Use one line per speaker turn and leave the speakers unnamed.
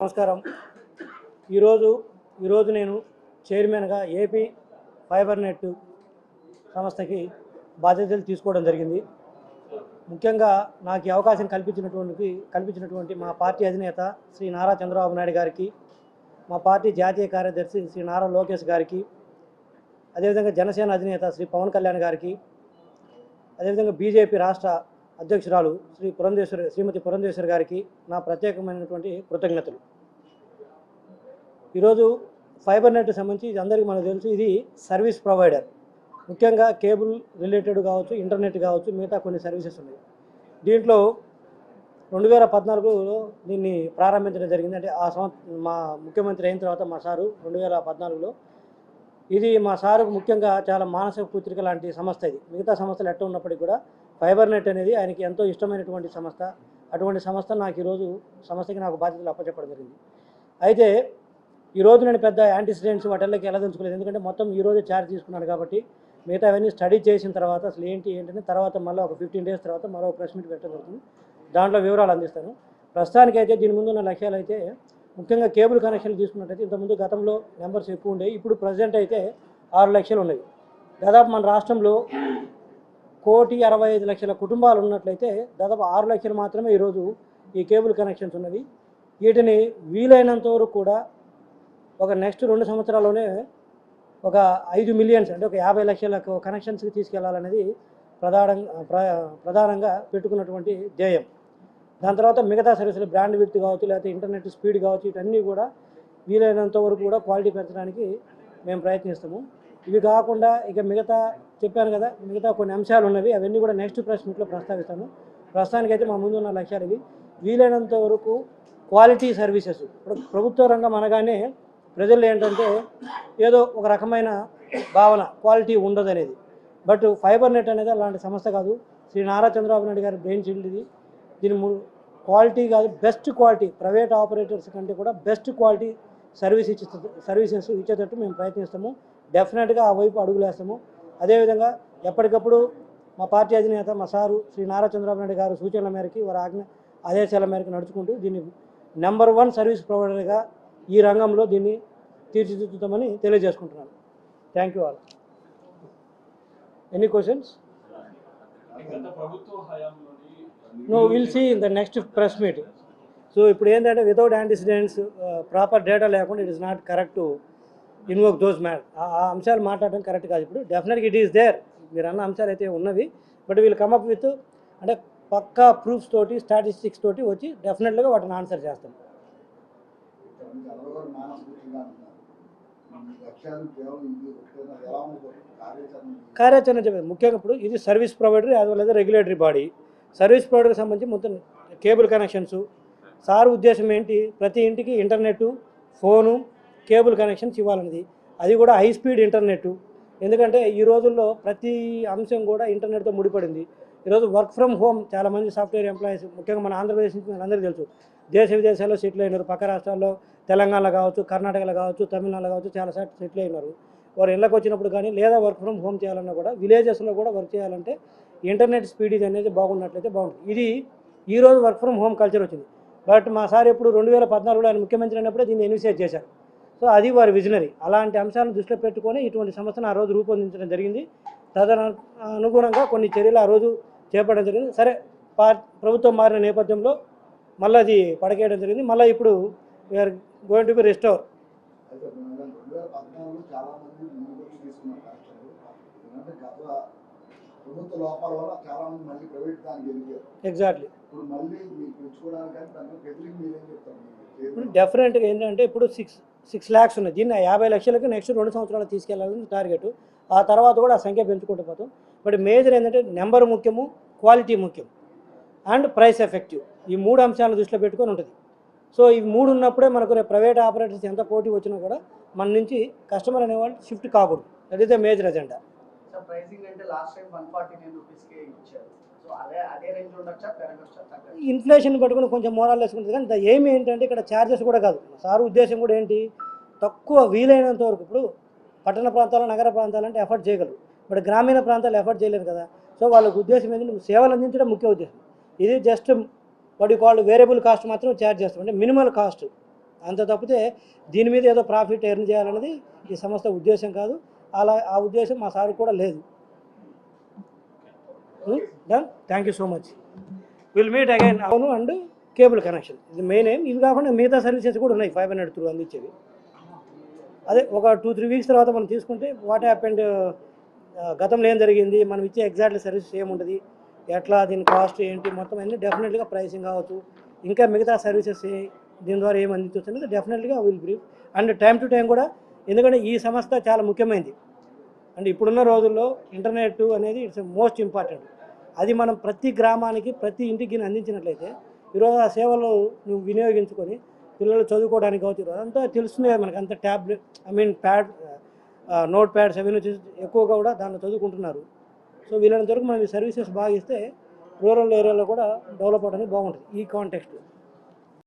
నమస్కారం. ఈరోజు ఈరోజు నేను చైర్మన్గా ఏపీ ఫైబర్ నెట్ సంస్థకి బాధ్యతలు తీసుకోవడం జరిగింది. ముఖ్యంగా నాకు ఈ అవకాశం కల్పించినటువంటి కల్పించినటువంటి మా పార్టీ అధినేత శ్రీ నారా చంద్రబాబు నాయుడు గారికి మా పార్టీ జాతీయ కార్యదర్శి శ్రీ నారా లోకేష్ గారికి అదేవిధంగా జనసేన అధినేత శ్రీ పవన్ కళ్యాణ్ గారికి అదేవిధంగా బీజేపీ రాష్ట్ర అధ్యక్షురాలు శ్రీ పురంధేశ్వరి శ్రీమతి పురంధేశ్వరి గారికి నా ప్రత్యేకమైనటువంటి కృతజ్ఞతలు. ఈరోజు ఫైబర్ నెట్ సంబంధించి ఇది అందరికీ మనకు తెలుసు. ఇది సర్వీస్ ప్రొవైడర్. ముఖ్యంగా కేబుల్ రిలేటెడ్ కావచ్చు ఇంటర్నెట్ కావచ్చు మిగతా కొన్ని సర్వీసెస్ ఉన్నాయి. దీంట్లో రెండు వేల పద్నాలుగులో దీన్ని ప్రారంభించడం జరిగింది. అంటే ఆ సంవత్సరం మా ముఖ్యమంత్రి అయిన తర్వాత మా సారు రెండు వేల పద్నాలుగులో. ఇది మా సారుకు ముఖ్యంగా చాలా మానసిక పుత్రిక లాంటి సంస్థ ఇది. మిగతా సంస్థలు ఎట్ట ఉన్నప్పటికీ కూడా ఫైబర్ నెట్ అనేది ఆయనకి ఎంతో ఇష్టమైనటువంటి సంస్థ. అటువంటి సంస్థ నాకు ఈరోజు సంస్థకి నాకు బాధ్యతలు అప్పచెప్పడం జరిగింది. అయితే ఈరోజు నేను పెద్ద యాంటీసిడెంట్స్ వాటిల్లోకి వెళ్ళదలుచుకోలేదు ఎందుకంటే మొత్తం ఈరోజు ఛార్జ్ తీసుకున్నాను కాబట్టి మిగతా అవన్నీ స్టడీ చేసిన తర్వాత అసలు ఏంటి ఏంటని తర్వాత మళ్ళీ ఒక ఫిఫ్టీన్ డేస్ తర్వాత మరో ప్రెస్ మీట్ పెట్టడం జరుగుతుంది. దాంట్లో వివరాలు అందిస్తాను. ప్రస్తుతానికైతే దీని ముందు ఉన్న లక్ష్యాలు అయితే ముఖ్యంగా కేబుల్ కనెక్షన్లు తీసుకున్నట్టయితే ఇంతకుముందు గతంలో నెంబర్స్ ఎక్కువ ఉండేవి. ఇప్పుడు ప్రజెంట్ అయితే ఆరు లక్షలు ఉన్నాయి. దాదాపు మన రాష్ట్రంలో కోటి అరవై ఐదు లక్షల కుటుంబాలు ఉన్నట్లయితే దాదాపు ఆరు లక్షలు మాత్రమే ఈరోజు ఈ కేబుల్ కనెక్షన్స్ ఉన్నవి. వీటిని వీలైనంత వరకు కూడా ఒక నెక్స్ట్ రెండు సంవత్సరాల్లోనే ఒక ఐదు మిలియన్స్ అంటే ఒక యాభై లక్షల కనెక్షన్స్కి తీసుకెళ్ళాలనేది ప్రధాన ప్ర- ప్రధానంగా పెట్టుకున్నటువంటి ధ్యేయం. దాని తర్వాత మిగతా సర్వీసులు బ్రాండ్ విత్ కావచ్చు లేకపోతే ఇంటర్నెట్ స్పీడ్ కావచ్చు ఇవన్నీ కూడా వీలైనంత వరకు కూడా క్వాలిటీ పెంచడానికి మేము ప్రయత్నిస్తాము. ఇవి కాకుండా ఇక మిగతా చెప్పాను కదా మిగతా కొన్ని అంశాలు ఉన్నవి అవన్నీ కూడా నెక్స్ట్ ప్రెస్ మీట్లో ప్రస్తావిస్తాను. ప్రస్తుతానికైతే మా ముందు ఉన్న లక్ష్యాలు ఇవి. వీలైనంత వరకు క్వాలిటీ సర్వీసెస్ ఇప్పుడు ప్రభుత్వ రంగం అనగానే ప్రజలు ఏంటంటే ఏదో ఒక రకమైన భావన క్వాలిటీ ఉండదు అనేది బట్ ఫైబర్ నెట్ అనేది అలాంటి సంస్థ కాదు. శ్రీ నారా చంద్రబాబు నాయుడు గారి బ్రెయిన్ షీల్డ్ ఇది. దీని ము- క్వాలిటీ కాదు బెస్ట్ క్వాలిటీ ప్రైవేట్ ఆపరేటర్స్ కంటే కూడా బెస్ట్ క్వాలిటీ సర్వీస్ ఇచ్చే సర్వీసెస్ ఇచ్చేటట్టు మేము ప్రయత్నిస్తాము. డెఫినెట్గా ఆ వైపు అడుగులేస్తాము అదేవిధంగా ఎప్పటికప్పుడు మా పార్టీ అధినేత మా సారు శ్రీ నారా చంద్రబాబు నాయుడు గారు సూచనల మేరకు వారి ఆజ్ఞ ఆదేశాల మేరకు నడుచుకుంటూ దీన్ని నెంబర్ వన్ సర్వీస్ ప్రొవైడర్గా ఈ రంగంలో దీన్ని తీర్చిదిద్దుతామని తెలియజేసుకుంటున్నాను. Thank you all any questions no will see in the next press meet so ఇప్పుడు ఏంటంటే వితౌట్ యాంటిసిడెంట్స్ ప్రాపర్ డేటా లేకుండా it is not correct invoke those man. ఆ అంశాలు మాట్లాడడం కరెక్ట్ కాదు ఇప్పుడు. డెఫినెట్గా ఇట్ ఈస్ దేర్ మీరు అన్న అంశాలు అయితే ఉన్నవి. బట్ వీళ్ళు కమప్ విత్ అంటే పక్కా ప్రూఫ్స్ తోటి స్టాటిస్టిక్స్ తోటి వచ్చి డెఫినెట్గా వాటిని ఆన్సర్ చేస్తాం.
కార్యాచరణ
చెప్పేది. ముఖ్యంగా ఇప్పుడు ఇది service provider as well as regulatory body service ప్రొవైడర్కి సంబంధించి మొత్తం కేబుల్ కనెక్షన్స్ సార్ ఉద్దేశం ఏంటి? ప్రతి ఇంటికి ఇంటర్నెట్ ఫోను కేబుల్ కనెక్షన్స్ ఇవ్వాలన్నది. అది కూడా హై స్పీడ్ ఇంటర్నెట్. ఎందుకంటే ఈ రోజుల్లో ప్రతి అంశం కూడా ఇంటర్నెట్తో ముడిపడింది. ఈరోజు వర్క్ ఫ్రమ్ హోమ్ చాలామంది సాఫ్ట్వేర్ ఎంప్లాయీస్ ముఖ్యంగా మన ఆంధ్రప్రదేశ్ నుంచి మనందరికీ తెలుసు. దేశ విదేశాల్లో సెటిల్ అయినారు. పక్క రాష్ట్రాల్లో తెలంగాణలో కావచ్చు కర్ణాటకలో కావచ్చు తమిళనాడులో కావచ్చు చాలా సార్లు సెటిల్ అయినారు. వారు ఇళ్ళకి వచ్చినప్పుడు కానీ లేదా వర్క్ ఫ్రమ్ హోమ్ చేయాలన్నా కూడా విలేజెస్లో కూడా వర్క్ చేయాలంటే ఇంటర్నెట్ స్పీడ్ ఇది అనేది బాగున్నట్లయితే బాగుంటుంది. ఇది ఈరోజు వర్క్ ఫ్రమ్ హోమ్ కల్చర్ వచ్చింది. బట్ మా సార్ ఎప్పుడు రెండు వేల పద్నాలుగులో ఆయన ముఖ్యమంత్రి అయినప్పుడే దీన్ని ఇనిషియేట్ చేశారు. సో అది వారి విజనరీ. అలాంటి అంశాలను దృష్టిలో పెట్టుకొని ఇటువంటి సంస్థను ఆ రోజు రూపొందించడం జరిగింది. తదన అనుగుణంగా కొన్ని చర్యలు ఆ రోజు చేపట్టడం జరిగింది. సరే ప్రభుత్వం మారిన నేపథ్యంలో మళ్ళీ అది పడకేయడం జరిగింది. మళ్ళీ ఇప్పుడు we're going to be restore exactly
ఇప్పుడు
డెఫినెట్గా ఏంటంటే ఇప్పుడు సిక్స్ సిక్స్ ల్యాక్స్ ఉన్నాయి. దీన్ని యాభై లక్షలకు నెక్స్ట్ రెండు సంవత్సరాలు తీసుకెళ్ళాలని టార్గెట్ ఆ తర్వాత కూడా ఆ సంఖ్య పెంచుకుంటూ పోతాం. బట్ మేజర్ ఏంటంటే నెంబర్ ముఖ్యము క్వాలిటీ ముఖ్యం. అండ్ ప్రైస్ ఎఫెక్టివ్ ఈ మూడు అంశాలను దృష్టిలో పెట్టుకొని ఉంటుంది. సో ఈ మూడు ఉన్నప్పుడే మనకు రేపు ప్రైవేట్ ఆపరేటర్స్ ఎంత పోటీ వచ్చినా కూడా మన నుంచి కస్టమర్ అనేవాళ్ళు షిఫ్ట్ కాకూడదు. That is the major agenda
pricing అంటే last time one forty nine రూపీస్కే ఇచ్చారు.
ఇన్ఫ్లేషన్ పట్టుకుని కొంచెం మోరాలు వేసుకుంటుంది. కానీ ఏమి ఏంటంటే ఇక్కడ ఛార్జెస్ కూడా కాదు. సార్ ఉద్దేశం కూడా ఏంటి? తక్కువ వీలైనంత వరకు ఇప్పుడు పట్టణ ప్రాంతాలు నగర ప్రాంతాలు అంటే ఎఫర్ట్ చేయగలరు. బట్ గ్రామీణ ప్రాంతాలు ఎఫర్ట్ చేయలేరు కదా. సో వాళ్ళకి ఉద్దేశం ఏంటంటే సేవలు అందించడం ముఖ్య ఉద్దేశం. ఇది జస్ట్ వాటి వాళ్ళు వేరియబుల్ కాస్ట్ మాత్రం ఛార్జ్ చేస్తాం. అంటే మినిమల్ కాస్ట్. అంత తప్పితే దీని మీద ఏదో ప్రాఫిట్ ఎర్న్ చేయాలన్నది ఈ సంస్థ ఉద్దేశం కాదు. అలా ఆ ఉద్దేశం మా సార్ కూడా లేదు. Done thank you so much will meet again అవును అండ్ కేబుల్ కనెక్షన్ ఇది మెయిన్ ఏం ఇవి కాకుండా మిగతా సర్వీసెస్ కూడా ఉన్నాయి. ఫైవ్ హండ్రెడ్ త్రూ అందించేవి. అదే ఒక టూ త్రీ వీక్స్ తర్వాత మనం తీసుకుంటే వాట్ హ్యాపెండ్ గతంలో ఏం జరిగింది? మనం ఇచ్చే ఎగ్జాక్ట్లీ సర్వీసెస్ ఏముంటుంది ఎట్లా దీని కాస్ట్ ఏంటి? మొత్తం అన్ని డెఫినెట్గా ప్రైసింగ్ కావచ్చు. ఇంకా మిగతా సర్వీసెస్ దీని ద్వారా ఏం అందించవచ్చు అనేది డెఫినెట్గా will brief and time to time కూడా ఎందుకంటే ఈ సంస్థ చాలా ముఖ్యమైనది. అండ్ ఇప్పుడున్న రోజుల్లో ఇంటర్నెట్ అనేది ఇట్స్ మోస్ట్ ఇంపార్టెంట్. అది మనం ప్రతి గ్రామానికి ప్రతి ఇంటికి అందించినట్లయితే ఈరోజు ఆ సేవలు నువ్వు వినియోగించుకొని పిల్లలు చదువుకోవడానికి అవుతుంది ఈరోజు అంతా తెలుస్తుంది మనకి. అంత tablet I mean pad note pads అవన్నీ ఎక్కువగా కూడా దాంట్లో చదువుకుంటున్నారు. సో వీళ్ళంత వరకు మనం ఈ సర్వీసెస్ బాగా ఇస్తే రూరల్ ఏరియాలో కూడా డెవలప్ అవడానికి బాగుంటుంది ఈ కాంటెక్స్ట్.